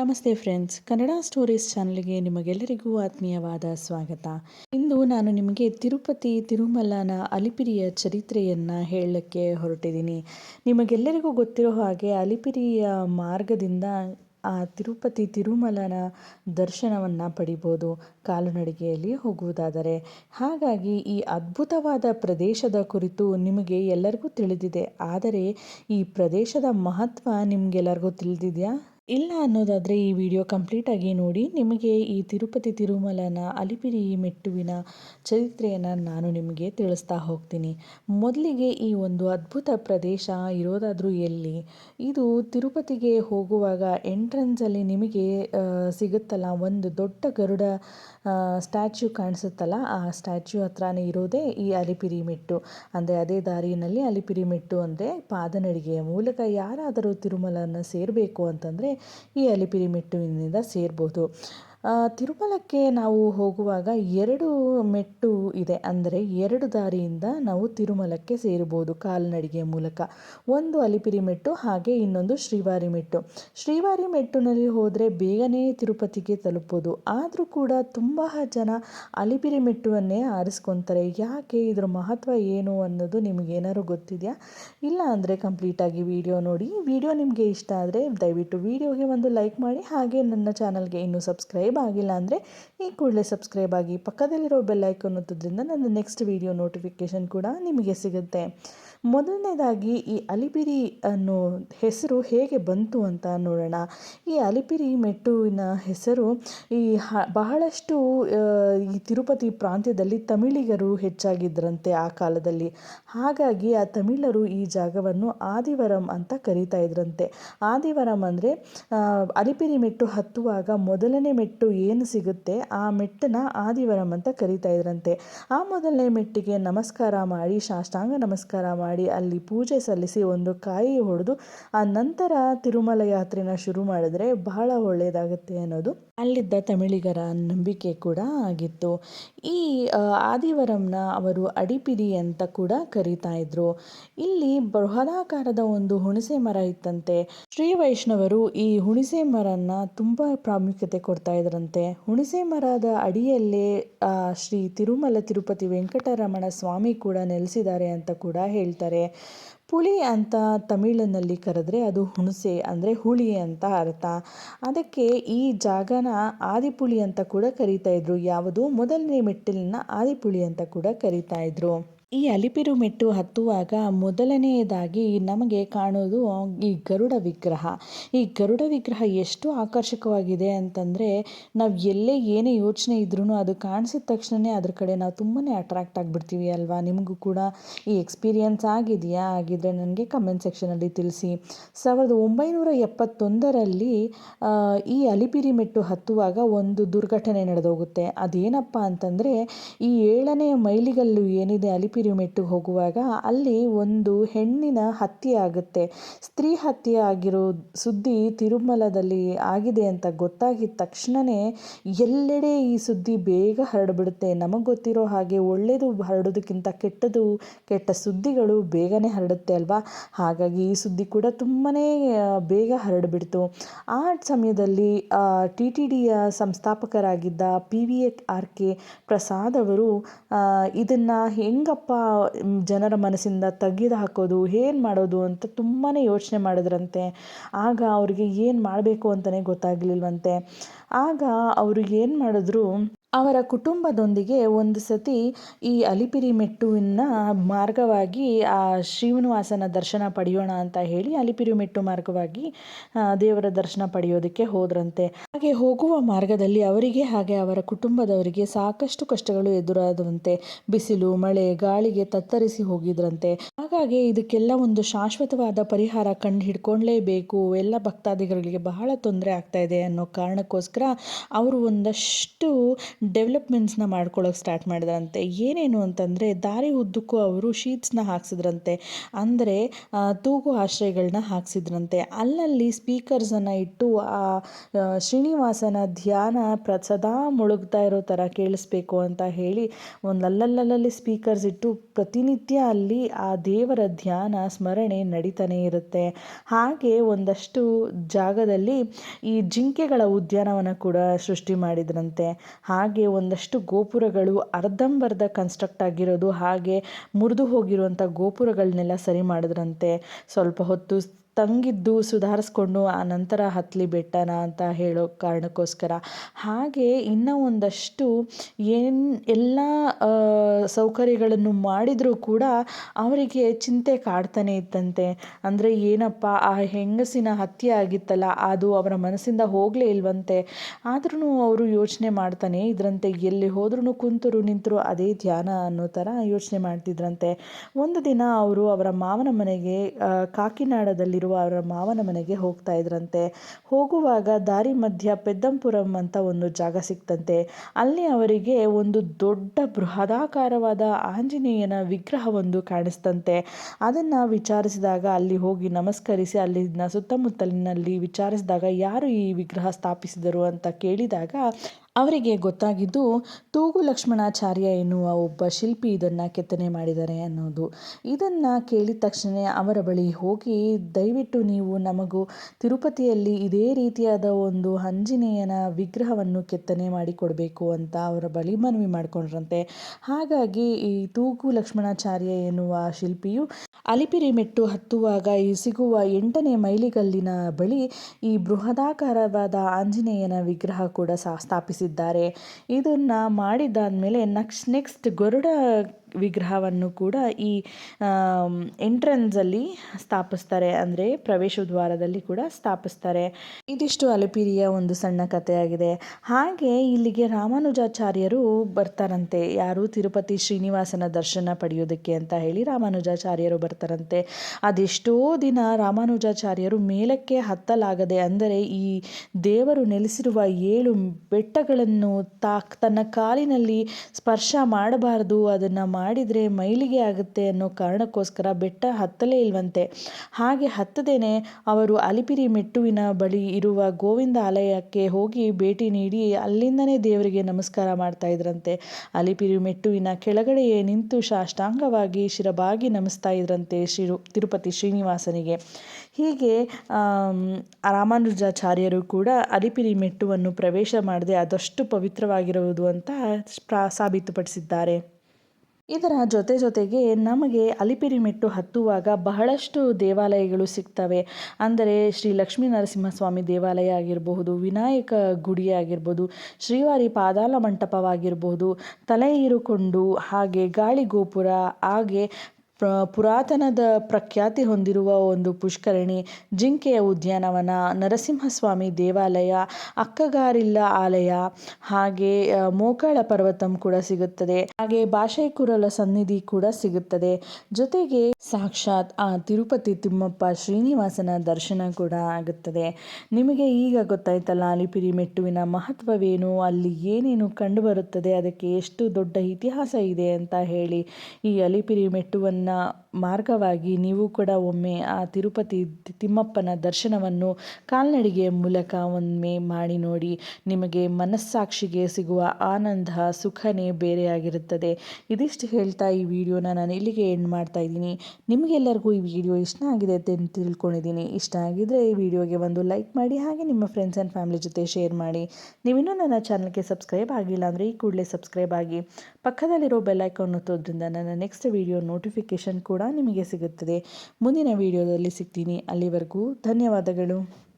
ನಮಸ್ತೆ friends. Kannada stories ಚಾನಲ್ಗೆ ನಿಮಗೆಲ್ಲರಿಗೂ ಆತ್ಮೀಯವಾದ ಸ್ವಾಗತ. ಇಂದು ನಾನು ನಿಮಗೆ ತಿರುಪತಿ ತಿರುಮಲನ ಅಲಿಪಿರಿಯ ಚರಿತ್ರೆಯನ್ನು ಹೇಳಕ್ಕೆ ಹೊರಟಿದ್ದೀನಿ. ನಿಮಗೆಲ್ಲರಿಗೂ ಗೊತ್ತಿರೋ ಹಾಗೆ ಅಲಿಪಿರಿಯ ಮಾರ್ಗದಿಂದ ಆ ತಿರುಪತಿ ತಿರುಮಲನ ದರ್ಶನವನ್ನು ಪಡಿಬೋದು. ಕಾಲುನಡಿಗೆಯಲ್ಲಿ ಹೋಗುವುದಾದರೆ. ಹಾಗಾಗಿ ಈ ಅದ್ಭುತವಾದ ಪ್ರದೇಶದ ಕುರಿತು ನಿಮಗೆ ಎಲ್ಲರಿಗೂ ತಿಳಿದಿದೆ. ಆದರೆ ಈ ಪ್ರದೇಶದ ಮಹತ್ವ ನಿಮಗೆಲ್ಲರಿಗೂ ತಿಳಿದಿದೆಯಾ? ಇಲ್ಲ ಅನ್ನೋದಾದರೆ ಈ ವಿಡಿಯೋ ಕಂಪ್ಲೀಟಾಗಿ ನೋಡಿ ನಿಮಗೆ ಈ ತಿರುಪತಿ ತಿರುಮಲನ, ಅಲಿಪಿರಿ ಮೆಟ್ಟುವಿನ ಚರಿತ್ರೆಯನ್ನು ನಾನು ನಿಮಗೆ ತಿಳಿಸ್ತಾ ಹೋಗ್ತೀನಿ. ಮೊದಲಿಗೆ ಈ ಒಂದು ಅದ್ಭುತ ಪ್ರದೇಶ ಇರೋದಾದರೂ ಎಲ್ಲಿ? ಇದು ತಿರುಪತಿಗೆ ಹೋಗುವಾಗ ಎಂಟ್ರೆನ್ಸಲ್ಲಿ ನಿಮಗೆ ಸಿಗುತ್ತಲ್ಲ ಒಂದು ದೊಡ್ಡ ಗರುಡ ಸ್ಟ್ಯಾಚ್ಯೂ ಕಾಣಿಸುತ್ತಲ್ಲ, ಆ ಸ್ಟ್ಯಾಚ್ಯೂ ಹತ್ರನೇ ಇರೋದೇ ಈ ಅಲಿಪಿರಿ ಮೆಟ್ಟು. ಅಂದರೆ ಅದೇ ದಾರಿಯಲ್ಲಿ ಅಲಿಪಿರಿ ಮೆಟ್ಟು ಅಂದರೆ ಪಾದನಡಿಗೆಯ ಮೂಲಕ ಯಾರಾದರೂ ತಿರುಮಲನ ಸೇರಬೇಕು ಅಂತಂದರೆ ಈ ಅಲಿಪಿರಿ ಮೆಟ್ಟುವಿನಿಂದ ಸೇರ್ಬೋದು. ತಿರುಮಲಕ್ಕೆ ನಾವು ಹೋಗುವಾಗ ಎರಡು ಮೆಟ್ಟು ಇದೆ. ಅಂದರೆ ಎರಡು ದಾರಿಯಿಂದ ನಾವು ತಿರುಮಲಕ್ಕೆ ಸೇರಬಹುದು ಕಾಲ್ನಡಿಗೆ ಮೂಲಕ. ಒಂದು ಅಲಿಪಿರಿ ಮೆಟ್ಟು, ಹಾಗೆ ಇನ್ನೊಂದು ಶ್ರೀವಾರಿ ಮೆಟ್ಟು. ಶ್ರೀವಾರಿ ಮೆಟ್ಟಿನಲ್ಲಿ ಹೋದರೆ ಬೇಗನೆ ತಿರುಪತಿಗೆ ತಲುಪೋದು. ಆದರೂ ಕೂಡ ತುಂಬ ಜನ ಅಲಿಪಿರಿ ಮೆಟ್ಟುವನ್ನೇ ಆರಿಸ್ಕೊತಾರೆ. ಯಾಕೆ, ಇದರ ಮಹತ್ವ ಏನು ಅನ್ನೋದು ನಿಮಗೇನಾದ್ರು ಗೊತ್ತಿದೆಯಾ? ಇಲ್ಲ ಅಂದರೆ ಕಂಪ್ಲೀಟಾಗಿ ವಿಡಿಯೋ ನೋಡಿ. ವಿಡಿಯೋ ನಿಮಗೆ ಇಷ್ಟ ಆದರೆ ದಯವಿಟ್ಟು ವಿಡಿಯೋಗೆ ಒಂದು ಲೈಕ್ ಮಾಡಿ, ಹಾಗೆ ನನ್ನ ಚಾನಲ್ಗೆ ಇನ್ನೂ ಸಬ್ಸ್ಕ್ರೈಬ್ ಸಬ್ಸ್ಕ್ರೈಬ್ ಆಗಿಲ್ಲ ಅಂದರೆ ಈ ಕೂಡಲೇ ಸಬ್ಸ್ಕ್ರೈಬ್ ಆಗಿ ಪಕ್ಕದಲ್ಲಿರೋ ಬೆಲ್ ಐಕಾನ್ ಒತ್ತೋದ್ರಿಂದ ನನ್ನ ನೆಕ್ಸ್ಟ್ ವಿಡಿಯೋ ನೋಟಿಫಿಕೇಷನ್ ಕೂಡ ನಿಮಗೆ ಸಿಗುತ್ತೆ. ಮೊದಲನೇದಾಗಿ ಈ ಅಲಿಪಿರಿ ಅನ್ನೋ ಹೆಸರು ಹೇಗೆ ಬಂತು ಅಂತ ನೋಡೋಣ. ಈ ಅಲಿಪಿರಿ ಮೆಟ್ಟುವಿನ ಹೆಸರು ಈ ಬಹಳಷ್ಟು ಈ ತಿರುಪತಿ ಪ್ರಾಂತ್ಯದಲ್ಲಿ ತಮಿಳಿಗರು ಹೆಚ್ಚಾಗಿದ್ದರಂತೆ ಆ ಕಾಲದಲ್ಲಿ. ಹಾಗಾಗಿ ಆ ತಮಿಳರು ಈ ಜಾಗವನ್ನು ಆದಿವರಂ ಅಂತ ಕರೀತಾ ಇದ್ರಂತೆ. ಆದಿವರಂ ಅಂದರೆ ಅಲಿಪಿರಿ ಮೆಟ್ಟು ಹತ್ತುವಾಗ ಮೊದಲನೇ ಮೆಟ್ಟು ಏನು ಸಿಗುತ್ತೆ, ಆ ಮೆಟ್ಟನ್ನು ಆದಿವರಂ ಅಂತ ಕರೀತಾ ಇದ್ರಂತೆ. ಆ ಮೊದಲನೇ ಮೆಟ್ಟಿಗೆ ನಮಸ್ಕಾರ ಮಾಡಿ, ಸಾಷ್ಟಾಂಗ ನಮಸ್ಕಾರ ಮಾಡಿ ಮಾಡಿ ಅಲ್ಲಿ ಪೂಜೆ ಸಲ್ಲಿಸಿ ಒಂದು ಕಾಯಿ ಹೊಡೆದು ಆ ನಂತರ ತಿರುಮಲ ಯಾತ್ರೆನ ಶುರು ಮಾಡಿದ್ರೆ ಬಹಳ ಒಳ್ಳೆಯದಾಗುತ್ತೆ ಅನ್ನೋದು. ಅಲ್ಲಿದ್ದ ತಮಿಳಿಗರ ನಂಬಿಕೆ ಕೂಡ ಆಗಿತ್ತು. ಈ ಆದಿವರಂನ ಅವರು ಅಡಿಪಿಡಿ ಅಂತ ಕೂಡ ಕರೀತಾ ಇದ್ರು. ಇಲ್ಲಿ ಬೃಹದಾಕಾರದ ಒಂದು ಹುಣಸೆ ಮರ ಇತ್ತಂತೆ. ಶ್ರೀ ವೈಷ್ಣವರು ಈ ಹುಣಸೆ ಮರನ ತುಂಬ ಪ್ರಾಮುಖ್ಯತೆ ಕೊಡ್ತಾ ಇದ್ರಂತೆ. ಹುಣಸೆ ಮರದ ಅಡಿಯಲ್ಲೇ ಶ್ರೀ ತಿರುಮಲ ತಿರುಪತಿ ವೆಂಕಟರಮಣ ಸ್ವಾಮಿ ಕೂಡ ನೆಲೆಸಿದ್ದಾರೆ ಅಂತ ಕೂಡ ಹೇಳ್ತಾರೆ ಪುಳಿ ಅಂತ ತಮಿಳಿನಲ್ಲಿ ಕರೆದ್ರೆ ಅದು ಹುಣಸೆ ಅಂದರೆ ಹುಳಿ ಅಂತ ಅರ್ಥ. ಅದಕ್ಕೆ ಈ ಜಾಗನ ಆದಿಪುಳಿ ಅಂತ ಕೂಡ ಕರೀತಾ ಇದ್ರು. ಯಾವುದು? ಮೊದಲನೇ ಮೆಟ್ಟಿಲನ್ನ ಆದಿಪುಳಿ ಅಂತ ಕೂಡ ಕರೀತಾ ಇದ್ರು. ಈ ಅಲಿಪಿರು ಮೆಟ್ಟು ಹತ್ತುವಾಗ ಮೊದಲನೆಯದಾಗಿ ನಮಗೆ ಕಾಣೋದು ಈ ಗರುಡ ವಿಗ್ರಹ. ಈ ಗರುಡ ವಿಗ್ರಹ ಎಷ್ಟು ಆಕರ್ಷಕವಾಗಿದೆ ಅಂತಂದರೆ ನಾವು ಎಲ್ಲೇ ಏನೇ ಯೋಚನೆ ಇದ್ರೂ ಅದು ಕಾಣಿಸಿದ ತಕ್ಷಣವೇ ಅದ್ರ ಕಡೆ ನಾವು ತುಂಬಾ ಅಟ್ರಾಕ್ಟ್ ಆಗಿಬಿಡ್ತೀವಿ ಅಲ್ವಾ? ನಿಮಗೂ ಕೂಡ ಈ ಎಕ್ಸ್ಪೀರಿಯನ್ಸ್ ಆಗಿದೆಯಾ? ಆಗಿದ್ದರೆ ನನಗೆ ಕಮೆಂಟ್ ಸೆಕ್ಷನಲ್ಲಿ ತಿಳಿಸಿ. ಸಾವಿರದ ಒಂಬೈನೂರ ಎಪ್ಪತ್ತೊಂದರಲ್ಲಿ ಈ ಅಲಿಪಿರಿ ಮೆಟ್ಟು ಹತ್ತುವಾಗ ಒಂದು ದುರ್ಘಟನೆ ನಡೆದೋಗುತ್ತೆ. ಅದೇನಪ್ಪ ಅಂತಂದರೆ ಈ ಏಳನೇ ಮೈಲಿಗಲ್ಲು ಏನಿದೆ ಅಲಿಪಿರಿ ಮೆಟ್ಟಿಗೆ ಹೋಗುವಾಗ ಅಲ್ಲಿ ಒಂದು ಹೆಣ್ಣಿನ ಹತ್ಯೆ ಆಗುತ್ತೆ. ಸ್ತ್ರೀ ಹತ್ಯೆ ಆಗಿರೋ ಸುದ್ದಿ ತಿರುಮಲದಲ್ಲಿ ಆಗಿದೆ ಅಂತ ಗೊತ್ತಾಗಿದ ತಕ್ಷಣವೇ ಎಲ್ಲೆಡೆ ಈ ಸುದ್ದಿ ಬೇಗ ಹರಡಿಬಿಡುತ್ತೆ. ನಮಗೆ ಗೊತ್ತಿರೋ ಹಾಗೆ ಒಳ್ಳೆಯದು ಹರಡೋದಕ್ಕಿಂತ ಕೆಟ್ಟದು ಕೆಟ್ಟ ಸುದ್ದಿಗಳು ಬೇಗನೆ ಹರಡುತ್ತೆ ಅಲ್ವಾ? ಹಾಗಾಗಿ ಈ ಸುದ್ದಿ ಕೂಡ ತುಂಬಾ ಬೇಗ ಹರಡಿಬಿಡ್ತು. ಆ ಸಮಯದಲ್ಲಿ ಟಿ ಟಿ ಡಿಯ ಸಂಸ್ಥಾಪಕರಾಗಿದ್ದ P V R K Prasad ಅವರು ಇದನ್ನು ಹೆಂಗಪ್ಪ ಜನರ ಮನಸ್ಸಿಂದ ತೆಗೆದು ಹಾಕೋದು, ಏನು ಮಾಡೋದು ಅಂತ ತುಂಬಾ ಯೋಚನೆ ಮಾಡಿದ್ರಂತೆ. ಆಗ ಅವರಿಗೆ ಏನು ಮಾಡಬೇಕು ಅಂತಲೇ ಗೊತ್ತಾಗಲಿಲ್ವಂತೆ. ಆಗ ಅವರು ಏನು ಮಾಡಿದ್ರು ಅವರ ಕುಟುಂಬದೊಂದಿಗೆ ಒಂದು ಸತಿ ಈ ಅಲಿಪಿರಿ ಮೆಟ್ಟುವಿನ ಮಾರ್ಗವಾಗಿ, ಆ ಶ್ರೀನಿವಾಸನ ದರ್ಶನ ಪಡೆಯೋಣ ಅಂತ ಹೇಳಿ ಅಲಿಪಿರಿ ಮೆಟ್ಟು ಮಾರ್ಗವಾಗಿ ದೇವರ ದರ್ಶನ ಪಡೆಯೋದಕ್ಕೆ ಹೋದ್ರಂತೆ. ಹಾಗೆ ಹೋಗುವ ಮಾರ್ಗದಲ್ಲಿ ಅವರಿಗೆ ಹಾಗೆ ಅವರ ಕುಟುಂಬದವರಿಗೆ ಸಾಕಷ್ಟು ಕಷ್ಟಗಳು ಎದುರಾದಂತೆ ಬಿಸಿಲು, ಮಳೆ, ಗಾಳಿಗೆ ತತ್ತರಿಸಿ ಹೋಗಿದ್ರಂತೆ. ಹಾಗಾಗಿ ಇದಕ್ಕೆಲ್ಲ ಒಂದು ಶಾಶ್ವತವಾದ ಪರಿಹಾರ ಕಂಡು ಹಿಡ್ಕೊಳ್ಳೇಬೇಕು ಎಲ್ಲ ಭಕ್ತಾದಿಗಳಿಗೆ ಬಹಳ ತೊಂದರೆ ಆಗ್ತಾ ಇದೆ ಅನ್ನೋ ಕಾರಣಕ್ಕೋಸ್ಕರ ಅವರು ಒಂದಷ್ಟು ಡೆವಲಪ್ಮೆಂಟ್ಸ್ನ ಮಾಡ್ಕೊಳ್ಳೋಕೆ ಸ್ಟಾರ್ಟ್ ಮಾಡಿದ್ರಂತೆ. ಏನೇನು ಅಂತಂದರೆ ದಾರಿ ಉದ್ದಕ್ಕೂ ಅವರು ಶೀಟ್ಸ್ನ ಹಾಕ್ಸಿದ್ರಂತೆ. ಅಂದರೆ ತೂಗು ಆಶ್ರಯಗಳನ್ನ ಹಾಕ್ಸಿದ್ರಂತೆ. ಅಲ್ಲಲ್ಲಿ ಸ್ಪೀಕರ್ಸನ್ನು ಇಟ್ಟು ಆ, ಶ್ರೀನಿವಾಸನ ಧ್ಯಾನ ಪ್ರ ಸದಾ ಮುಳುಗ್ತಾ ಇರೋ ಥರ ಕೇಳಿಸ್ಬೇಕು ಅಂತ ಹೇಳಿ ಒಂದು ಅಲ್ಲಲ್ಲಲ್ಲಿ ಸ್ಪೀಕರ್ಸ್ ಇಟ್ಟು ಪ್ರತಿನಿತ್ಯ ಅಲ್ಲಿ ಆ ದೇವರ ಧ್ಯಾನ ಸ್ಮರಣೆ ನಡೀತಾನೆ ಇರುತ್ತೆ. ಹಾಗೆ ಒಂದಷ್ಟು ಜಾಗದಲ್ಲಿ ಈ ಜಿಂಕೆಗಳ ಉದ್ಯಾನವನ ಕೂಡ ಸೃಷ್ಟಿ ಮಾಡಿದ್ರಂತೆ. ಹಾಗೆ ಒಂದಷ್ಟು ಗೋಪುರಗಳು ಅರ್ಧಂಬರ್ಧ ಕನ್ಸ್ಟ್ರಕ್ಟ್ ಆಗಿರೋದು ಹಾಗೆ ಮುರಿದು ಹೋಗಿರುವಂಥ ಗೋಪುರಗಳನ್ನೆಲ್ಲ ಸರಿ ಮಾಡಿದ್ರಂತೆ. ಸ್ವಲ್ಪ ಹೊತ್ತು ತಂಗಿದ್ದು ಸುಧಾರಿಸ್ಕೊಂಡು ಆ ನಂತರ ಹತ್ತಲಿ ಬೆಟ್ಟನ ಅಂತ ಹೇಳೋ ಕಾರಣಕ್ಕೋಸ್ಕರ. ಹಾಗೆ ಇನ್ನೂ ಒಂದಷ್ಟು ಏನು ಎಲ್ಲ ಸೌಕರ್ಯಗಳನ್ನು ಮಾಡಿದರೂ ಕೂಡ ಅವರಿಗೆ ಚಿಂತೆ ಕಾಡ್ತಾನೆ ಇತ್ತಂತೆ. ಅಂದರೆ ಏನಪ್ಪ ಆ ಹೆಂಗಸಿನ ಹತ್ಯೆ ಆಗಿತ್ತಲ್ಲ ಅದು ಅವರ ಮನಸ್ಸಿಂದ ಹೋಗಲೇ ಇಲ್ವಂತೆ. ಆದ್ರೂ ಅವರು ಯೋಚನೆ ಮಾಡ್ತಾನೆ ಇದ್ರಂತೆ. ಎಲ್ಲಿ ಹೋದ್ರೂ ಕುಂತರು ನಿಂತರು ಅದೇ ಧ್ಯಾನ ಅನ್ನೋ ಥರ ಯೋಚನೆ ಮಾಡ್ತಿದ್ರಂತೆ. ಒಂದು ದಿನ ಅವರು ಅವರ ಮಾವನ ಮನೆಗೆ ಆ, ಅವರ ಮಾವನ ಮನೆಗೆ ಹೋಗ್ತಾ ಇದ್ರಂತೆ. ಹೋಗುವಾಗ ದಾರಿ ಮಧ್ಯ ಪೆದ್ದಂಪುರಂ ಅಂತ ಒಂದು ಜಾಗ ಸಿಕ್ತಂತೆ. ಅಲ್ಲಿ ಅವರಿಗೆ ಒಂದು ದೊಡ್ಡ ಬೃಹದಾಕಾರವಾದ ಆಂಜನೇಯನ ವಿಗ್ರಹವೊಂದು ಕಾಣಿಸ್ತಂತೆ. ಅದನ್ನು ವಿಚಾರಿಸಿದಾಗ ಅಲ್ಲಿ ಹೋಗಿ ನಮಸ್ಕರಿಸಿ ಅಲ್ಲಿನ ಸುತ್ತಮುತ್ತಲಿನಲ್ಲಿ ವಿಚಾರಿಸಿದಾಗ ಯಾರು ಈ ವಿಗ್ರಹ ಸ್ಥಾಪಿಸಿದರು ಅಂತ ಕೇಳಿದಾಗ ಅವರಿಗೆ ಗೊತ್ತಾಗಿದ್ದು ತೂಗು ಲಕ್ಷ್ಮಣಾಚಾರ್ಯ ಎನ್ನುವ ಒಬ್ಬ ಶಿಲ್ಪಿ ಇದನ್ನು ಕೆತ್ತನೆ ಮಾಡಿದ್ದಾರೆ ಅನ್ನೋದು. ಇದನ್ನು ಕೇಳಿದ ತಕ್ಷಣ ಅವರ ಬಳಿ ಹೋಗಿ, ದಯವಿಟ್ಟು ನೀವು ನಮಗೂ ತಿರುಪತಿಯಲ್ಲಿ ಇದೇ ರೀತಿಯಾದ ಒಂದು ಆಂಜನೇಯನ ವಿಗ್ರಹವನ್ನು ಕೆತ್ತನೆ ಮಾಡಿಕೊಡಬೇಕು ಅಂತ ಅವರ ಬಳಿ ಮನವಿ ಮಾಡಿಕೊಂಡ್ರಂತೆ. ಹಾಗಾಗಿ ಈ ತೂಗು ಲಕ್ಷ್ಮಣಾಚಾರ್ಯ ಎನ್ನುವ ಶಿಲ್ಪಿಯು ಅಲಿಪಿರಿ ಮೆಟ್ಟು ಹತ್ತುವಾಗ ಈ ಸಿಗುವ ಎಂಟನೇ ಮೈಲಿಗಲ್ಲಿನ ಬಳಿ ಈ ಬೃಹದಾಕಾರವಾದ ಆಂಜನೇಯನ ವಿಗ್ರಹ ಕೂಡ ಸಹ ಇದನ್ನು ಮಾಡಿದಾದ್ಮೇಲೆ ನೆಕ್ಸ್ಟ್ ನೆಕ್ಸ್ಟ್ ಗರುಡ ವಿಗ್ರಹವನ್ನು ಕೂಡ ಈ ಎಂಟ್ರೆನ್ಸಲ್ಲಿ ಸ್ಥಾಪಿಸ್ತಾರೆ. ಅಂದರೆ ಪ್ರವೇಶ ದ್ವಾರದಲ್ಲಿ ಕೂಡ ಸ್ಥಾಪಿಸ್ತಾರೆ. ಇದಿಷ್ಟು ಅಲಿಪಿರಿಯ ಒಂದು ಸಣ್ಣ ಕಥೆಯಾಗಿದೆ. ಹಾಗೆ ಇಲ್ಲಿಗೆ ರಾಮಾನುಜಾಚಾರ್ಯರು ಬರ್ತಾರಂತೆ. ಯಾರು? ತಿರುಪತಿ ಶ್ರೀನಿವಾಸನ ದರ್ಶನ ಪಡೆಯೋದಕ್ಕೆ ಅಂತ ಹೇಳಿ ರಾಮಾನುಜಾಚಾರ್ಯರು ಬರ್ತಾರಂತೆ. ಅದೆಷ್ಟೋ ದಿನ ರಾಮಾನುಜಾಚಾರ್ಯರು ಮೇಲಕ್ಕೆ ಹತ್ತಲಾಗದೆ, ಅಂದರೆ ಈ ದೇವರು ನೆಲೆಸಿರುವ ಏಳು ಬೆಟ್ಟಗಳನ್ನು ತಾ ತನ್ನ ಕಾಲಿನಲ್ಲಿ ಸ್ಪರ್ಶ ಮಾಡಬಾರದು, ಅದನ್ನು ಮಾಡಿದರೆ ಮೈಲಿಗೆ ಆಗುತ್ತೆ ಅನ್ನೋ ಕಾರಣಕ್ಕೋಸ್ಕರ ಬೆಟ್ಟ ಹತ್ತಲೇ ಇಲ್ವಂತೆ. ಹಾಗೆ ಹತ್ತದೇನೆ ಅವರು ಅಲಿಪಿರಿ ಮೆಟ್ಟುವಿನ ಬಳಿ ಇರುವ ಗೋವಿಂದ ಆಲಯಕ್ಕೆ ಹೋಗಿ ಭೇಟಿ ನೀಡಿ ಅಲ್ಲಿಂದನೇ ದೇವರಿಗೆ ನಮಸ್ಕಾರ ಮಾಡ್ತಾ ಇದ್ರಂತೆ. ಅಲಿಪಿರಿ ಮೆಟ್ಟುವಿನ ಕೆಳಗಡೆಯೇ ನಿಂತು ಸಾಷ್ಟಾಂಗವಾಗಿ ಶಿರಬಾಗಿ ನಮಿಸ್ತಾ ಇದ್ರಂತೆ ಶಿರು ತಿರುಪತಿ ಶ್ರೀನಿವಾಸನಿಗೆ. ಹೀಗೆ ರಾಮಾನುಜಾಚಾರ್ಯರು ಕೂಡ ಅಲಿಪಿರಿ ಮೆಟ್ಟುವನ್ನು ಪ್ರವೇಶ ಮಾಡದೆ ಅದಷ್ಟು ಪವಿತ್ರವಾಗಿರುವುದು ಅಂತ ಸಾಬೀತುಪಡಿಸಿದ್ದಾರೆ. ಇದರ ಜೊತೆ ಜೊತೆಗೆ ನಮಗೆ ಅಲಿಪಿರಿ ಮೆಟ್ಟು ಹತ್ತುವಾಗ ಬಹಳಷ್ಟು ದೇವಾಲಯಗಳು ಸಿಗ್ತವೆ. ಅಂದರೆ ಶ್ರೀ ಲಕ್ಷ್ಮೀ ನರಸಿಂಹಸ್ವಾಮಿ ದೇವಾಲಯ ಆಗಿರಬಹುದು, ವಿನಾಯಕ ಗುಡಿ ಆಗಿರ್ಬೋದು, ಶ್ರೀವಾರಿ ಪಾದಾಲ ಮಂಟಪವಾಗಿರಬಹುದು ತಲೆ ಇರುಕೊಂಡು ಹಾಗೆ ಗಾಳಿ ಗೋಪುರ, ಹಾಗೆ ಪುರಾತನದ ಪ್ರಖ್ಯಾತಿ ಹೊಂದಿರುವ ಒಂದು ಪುಷ್ಕರಣಿ ಜಿಂಕೆಯ ಉದ್ಯಾನವನ, ನರಸಿಂಹಸ್ವಾಮಿ ದೇವಾಲಯ, ಅಕ್ಕಗಾರಿಲ್ಲ ಆಲಯ. ಹಾಗೆ ಮೋಕಾಳ ಪರ್ವತಂ ಕೂಡ ಸಿಗುತ್ತದೆ. ಹಾಗೆ ಭಾಷೆಕುರಲ ಸನ್ನಿಧಿ ಕೂಡ ಸಿಗುತ್ತದೆ. ಜೊತೆಗೆ ಸಾಕ್ಷಾತ್ ಆ ತಿರುಪತಿ ತಿಮ್ಮಪ್ಪ ಶ್ರೀನಿವಾಸನ ದರ್ಶನ ಕೂಡ ಆಗುತ್ತದೆ. ನಿಮಗೆ ಈಗ ಗೊತ್ತಾಯ್ತಲ್ಲ, ಅಲಿಪಿರಿ ಮೆಟ್ಟುವಿನ ಮಹತ್ವವೇನು? ಅಲ್ಲಿ ಏನೇನು ಕಂಡುಬರುತ್ತದೆ? ಅದಕ್ಕೆ ಎಷ್ಟು ದೊಡ್ಡ ಇತಿಹಾಸ ಇದೆ ಅಂತ ಹೇಳಿ ಈ ಅಲಿಪಿರಿ ಮೆಟ್ಟುವನ್ನು 있나 ಮಾರ್ಗವಾಗಿ ನೀವು ಕೂಡ ಒಮ್ಮೆ ಆ ತಿರುಪತಿ ತಿಮ್ಮಪ್ಪನ ದರ್ಶನವನ್ನು ಕಾಲ್ನಡಿಗೆಯ ಮೂಲಕ ಒಮ್ಮೆ ಮಾಡಿ ನೋಡಿ ನಿಮಗೆ ಮನಸ್ಸಾಕ್ಷಿಗೆ ಸಿಗುವ ಆನಂದ, ಸುಖನೇ ಬೇರೆಯಾಗಿರುತ್ತದೆ. ಇದಿಷ್ಟು ಹೇಳ್ತಾ ಈ ವಿಡಿಯೋನ ನಾನು ಇಲ್ಲಿಗೆ ಎಂಡ್ ಮಾಡ್ತಾ ಇದ್ದೀನಿ. ನಿಮಗೆಲ್ಲರಿಗೂ ಈ ವಿಡಿಯೋ ಇಷ್ಟ ಆಗಿದೆ ಅಂತ ತಿಳ್ಕೊಂಡಿದ್ದೀನಿ. ಇಷ್ಟ ಆಗಿದ್ದರೆ ಈ ವಿಡಿಯೋಗೆ ಒಂದು ಲೈಕ್ ಮಾಡಿ, ಹಾಗೆ ನಿಮ್ಮ ಫ್ರೆಂಡ್ಸ್ ಆ್ಯಂಡ್ ಫ್ಯಾಮಿಲಿ ಜೊತೆ ಶೇರ್ ಮಾಡಿ. ನೀವಿನ್ನೂ ನನ್ನ ಚಾನಲ್ಗೆ ಸಬ್ಸ್ಕ್ರೈಬ್ ಆಗಿಲ್ಲ ಅಂದರೆ ಈ ಕೂಡಲೇ ಸಬ್ಸ್ಕ್ರೈಬ್ ಆಗಿ. ಪಕ್ಕದಲ್ಲಿರೋ ಬೆಲ್ ಐಕಾನ್ ಒತ್ತೋದ್ರಿಂದ ನನ್ನ ನೆಕ್ಸ್ಟ್ ವಿಡಿಯೋ ನೋಟಿಫಿಕೇಷನ್ ಕೂಡ ನಿಮಗೆ ಸಿಗುತ್ತದೆ. ಮುಂದಿನ ವಿಡಿಯೋದಲ್ಲಿ ಸಿಗ್ತೀನಿ. ಅಲ್ಲಿವರೆಗೂ ಧನ್ಯವಾದಗಳು.